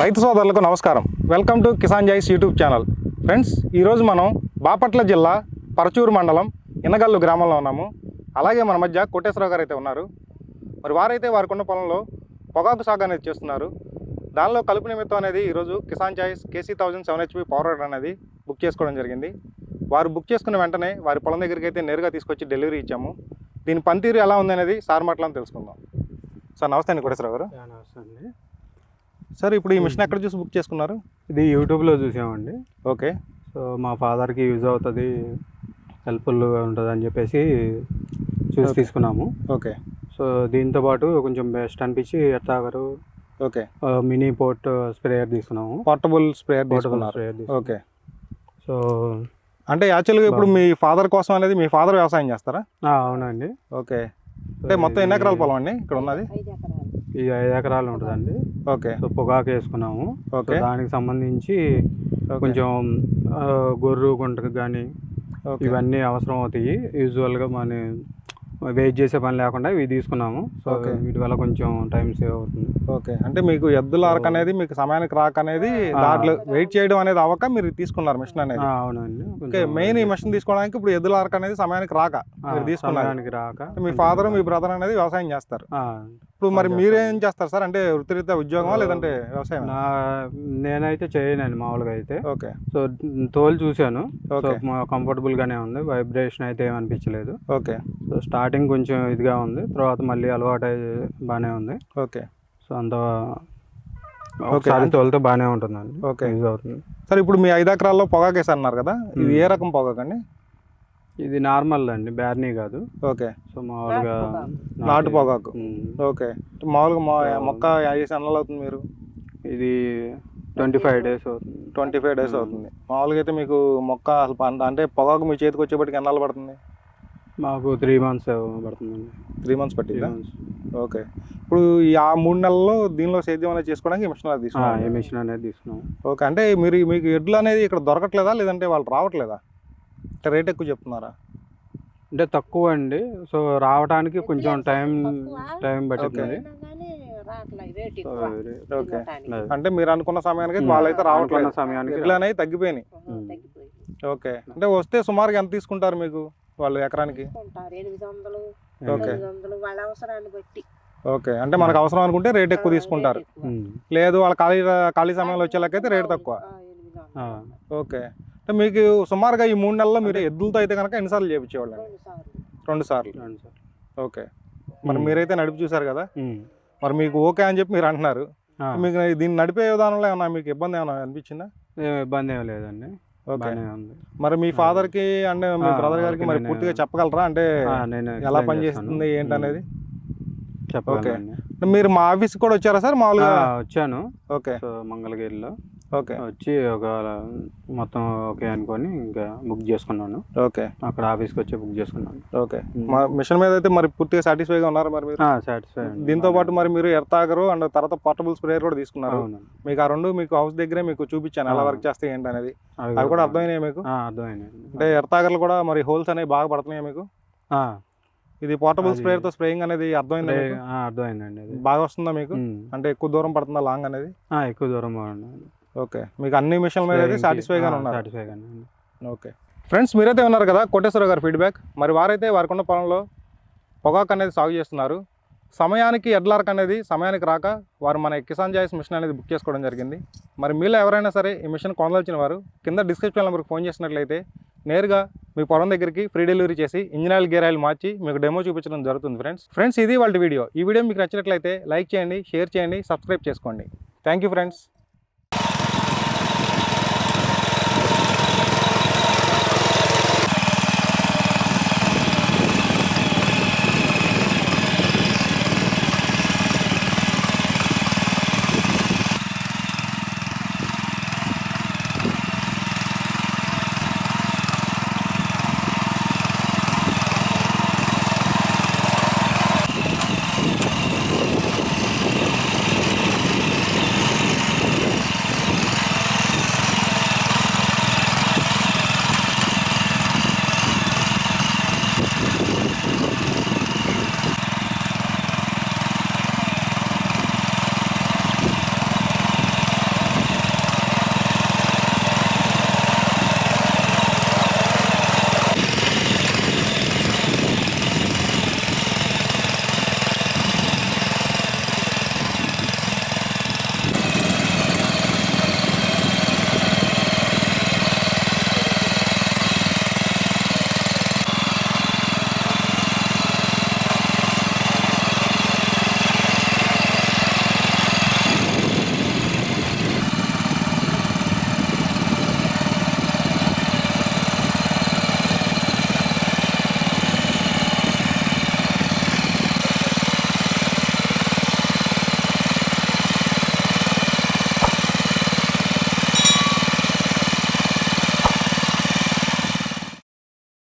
రైతు సోదరులకు నమస్కారం. Welcome to Kisan Choice YouTube channel. Friends ఈరోజు మనం బాపట్ల జిల్లా పరచూరు మండలం ఇనగల్లు గ్రామంలో ఉన్నాము. అలాగే మన మధ్య కోటేశ్వరరావు గారు అయితే ఉన్నారు. మరి వారైతే వారికి ఉన్న పొలంలో పొగాకు సాగు అనేది చేస్తున్నారు. దానిలో కలుపు నిమిత్తం అనేది ఈరోజు Kisan Choice KC thousand seven HP power rider అనేది బుక్ చేసుకోవడం జరిగింది. వారు బుక్ చేసుకున్న వెంటనే వారి పొలం దగ్గరికి అయితే నేరుగా తీసుకొచ్చి డెలివరీ ఇచ్చాము. దీని పనితీరు ఎలా ఉందనేది సార్ మాటలను తెలుసుకుందాం. సార్ నమస్తే అండి కోటేశ్వరరావు గారు. నమస్తే అండి. సార్ ఇప్పుడు ఈ మిషన్ ఎక్కడ చూసి బుక్ చేసుకున్నారు? ఇది యూట్యూబ్లో చూసామండి. ఓకే. సో మా ఫాదర్కి యూజ్ అవుతుంది హెల్ప్ఫుల్గా ఉంటుంది అని చెప్పేసి చూసి. తీసుకున్నాము. ఓకే. సో దీంతో పాటు కొంచెం బెస్ట్ అనిపించి earth auger okay. Mini port sprayer తీసుకున్నాము. పోర్టబుల్ స్ప్రేయర్ పోర్టబుల్ తీసుకున్నారు. Sprayer okay. సో అంటే యాక్చువల్గా ఇప్పుడు మీ ఫాదర్ కోసం అనేది మీ ఫాదర్ వ్యవసాయం చేస్తారా? ఆ, అవునండి. ఓకే. అంటే మొత్తం ఎన్ని ఎకరాల పొలం అండి ఇక్కడ ఉన్నది? ఈ ఐదు ఎకరాలు ఉంటుందండి. ఓకే. సో పొగాకు వేసుకున్నాము. ఓకే. దానికి సంబంధించి. కొంచెం గొర్రు గుంటకు కానీ ఇవన్నీ అవసరం అవుతాయి. యూజువల్గా మన వెయిట్ చేసే పని లేకుండా ఇవి తీసుకున్నాము. So okay. వీటి వల్ల కొంచెం టైం సేవ్ అవుతుంది. ఓకే. అంటే మీకు ఎద్దుల అరక అనేది మీకు సమయానికి రాక అనేది. దాంట్లో వెయిట్ చేయడం అనేది అవ్వక మీరు తీసుకున్నారు మిషన్ అనేది. అవునండి. ఓకే మెయిన్ ఈ మిషన్ తీసుకోవడానికి ఇప్పుడు ఎద్దుల అరక అనేది సమయానికి రాక మీరు తీసుకున్నారు. రాక మీ ఫాదర్ మీ బ్రదర్ అనేది వ్యవసాయం చేస్తారు. ఇప్పుడు మరి మీరేం చేస్తారు సార్? అంటే వృత్తిరీత్యా ఉద్యోగమా ఆ. లేదంటే వ్యవసాయం నా నేనైతే చేయనండి మామూలుగా అయితే. ఓకే. సో తోలు చూశాను. కంఫర్టబుల్ గానే ఉంది. వైబ్రేషన్ అయితే ఏమనిపించలేదు. ఓకే. సో స్టార్టింగ్ కొంచెం ఇదిగా ఉంది. తర్వాత మళ్ళీ అలవాటు బాగానే ఉంది. ఓకే. సో అంత ఒకసారి తోలితే బాగానే ఉంటుందండి. ఓకే. యూజ్ అవుతుంది. సార్ ఇప్పుడు మీ ఐదు ఎకరాల్లో పొగాకు వేసారు అన్నారు కదా ఇది ఏ రకం పొగాకు అండి ఇది నార్మల్ అండి బ్యార్నీ కాదు. ఓకే. సో మామూలుగా నాటు పొగాకు. ఓకే. మామూలుగా మా మొక్క వేసి నెలలు అవుతుంది మీరు? ఇది ట్వంటీ ఫైవ్ డేస్ అవుతుంది. ట్వంటీ ఫైవ్ డేస్ అవుతుంది. మామూలుగా అయితే మీకు మొక్క అసలు అంటే పొగాకు మీ చేతికి వచ్చేప్పటికి ఎన్నాళ్ళు పడుతుంది? మాకు త్రీ మంత్స్ పడుతుందండి. త్రీ మంత్స్ పట్టిందా? మంత్స్ ఓకే ఇప్పుడు ఈ ఆ మూడు నెలల్లో దీనిలో సేద్యం అనేది చేసుకోవడానికి ఈ మిషన్ అది ఈ తీసుకున్నాను మిషన్ అనేది తీసుకున్నాం. ఓకే అంటే మీరు మీకు ఎడ్లు అనేది ఇక్కడ దొరకట్లేదా? లేదంటే వాళ్ళు రావట్లేదా? అంటే రేట్ ఎక్కువ చెప్తున్నారా? అంటే తక్కువ అండి. సో రావడానికి కొంచెం టైం టైం పట్టింది. అంటే మీరు అనుకున్న సమయానికి ఉమ్. వాళ్ళైతే రావట్లేదు. సమయానికి ఎడ్లు అనేవి తగ్గిపోయినాయి. ఓకే అంటే వస్తే సుమారుగా ఎంత తీసుకుంటారు మీకు? వాళ్ళు ఎకరానికి? తీసుకుంటారు. ఎనిమిది వందలు ఓకే. తొమ్మిది వందలు వాళ్ళ అవసరాన్ని బట్టి. ఓకే. అంటే మనకు అవసరం అనుకుంటే రేట్ ఎక్కువ తీసుకుంటారు. లేదు వాళ్ళ ఖాళీ ఖాళీ సమయంలో వచ్చేలాకైతే రేట్ తక్కువ. ఆ. ఓకే. అంటే మీకు సుమారుగా ఈ మూడు నెలల్లో మీరు ఎద్దులతో అయితే కనుక ఎన్నిసార్లు చేయించేవాళ్ళు రెండు సార్లు. రెండు సార్లు. రండి సార్. ఓకే. మరి. మీరైతే నడిపి చూసారు కదా? ఉమ్. మరి మీకు ఓకే అని చెప్పి మీరు అంటున్నారు. ఆ. మీకు దీన్ని నడిపే విధానంలో ఏమన్నా మీకు ఇబ్బంది ఏమైనా అనిపించిందా? ఏం ఇబ్బంది ఏం లేదండి. మరి మీ father కి అంటే మీ బ్రదర్ గారికి మరి పూర్తిగా చెప్పగలరా? అంటే ఎలా పనిచేస్తుంది. ఏంటనేది చెప్పగలనండి మీరు మా ఆఫీస్ కూడా వచ్చారా సార్ మామూలుగా? వచ్చాను. ఓకే. సో మంగళగిరిలో. ఓకే. వచ్చి ఒక మొత్తం ఓకే అనుకొని ఇంకా బుక్ చేసుకున్నాను. ఓకే. అక్కడ ఆఫీస్కి వచ్చి బుక్ చేసుకున్నాను. ఓకే. మా మిషన్ మీద అయితే మరి పూర్తిగా సాటిస్ఫైగా ఉన్నారు మరి మీరు? సాటిస్ఫై దీంతో పాటు మరి మీరు ఎర్తాగరు అండ్ తర్వాత పోర్టబుల్ స్ప్రేయర్ కూడా తీసుకున్నారు. మీకు ఆ రెండు మీకు హౌస్ దగ్గరే మీకు చూపించాను. ఎలా. వర్క్ చేస్తాయి ఏంటి అనేది అవి కూడా అర్థమైనాయి మీకు? ఆ, అర్థమైంది అంటే ఎర్తాగర్లు కూడా మరి హోల్స్ అనేవి బాగా పడుతున్నాయి మీకు? ఇది పోర్టబుల్ స్ప్రేయర్తో స్ప్రేయింగ్ అనేది అర్థమైంది అర్థమైందండి అది. బాగా వస్తుందా మీకు. అంటే ఎక్కువ దూరం పడుతుందా లాంగ్ అనేది? ఎక్కువ దూరం బాగుంది ఓకే. మీకు అన్ని మిషన్ మీద అయితే సాటిస్ఫైగా ఉన్నారు. సాటిస్ఫై గానే ఉంది. ఓకే. ఫ్రెండ్స్ మీరైతే ఉన్నారు కదా కోటేశ్వర గారి ఫీడ్బ్యాక్ మరి వారైతే వారికి ఉన్న పొలంలో పొగాకు అనేది సాగు చేస్తున్నారు. సమయానికి ఎడ్లార్క్ అనేది సమయానికి రాక వారు మన కిసాన్ జాయిస్ మిషన్ అనేది బుక్ చేసుకోవడం జరిగింది. మరి మీలో ఎవరైనా సరే ఈ మిషన్ కొనదలిచిన వారు కింద డిస్క్రిప్షన్ నెంబర్కి ఫోన్ చేసినట్లయితే నేరుగా మీ పొలం దగ్గరికి ఫ్రీ డెలివరీ చేసి ఇంజిన్ ఆయిల్ గేర్ ఆయిల్ మార్చి మీకు డెమో చూపించడం జరుగుతుంది ఫ్రెండ్స్ ఫ్రెండ్స్ ఇది వాళ్ళ వీడియో. ఈ వీడియో మీకు నచ్చినట్లయితే లైక్ చేయండి షేర్ చేయండి సబ్స్క్రైబ్ చేసుకోండి. Thank you friends